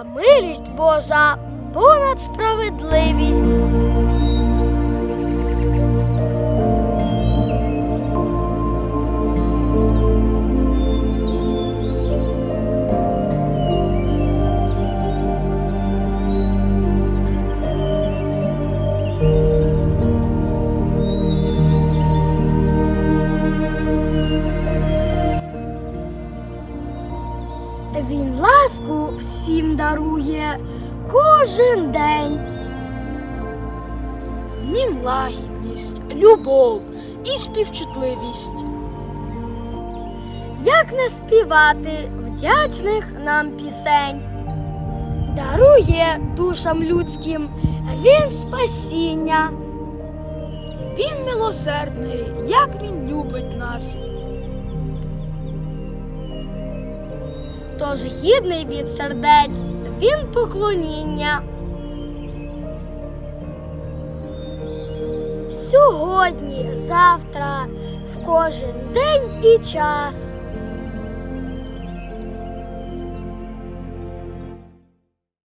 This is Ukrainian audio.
а милість Божа понад справедливість. Він ласку всім дарує кожен день. В нім лагідність, любов і співчутливість. Як не співати вдячних нам пісень? Дарує душам людським він спасіння. Він милосердний, як він любить нас. Тож гідний від сердець він поклоніння. Сьогодні, завтра, в кожен день і час.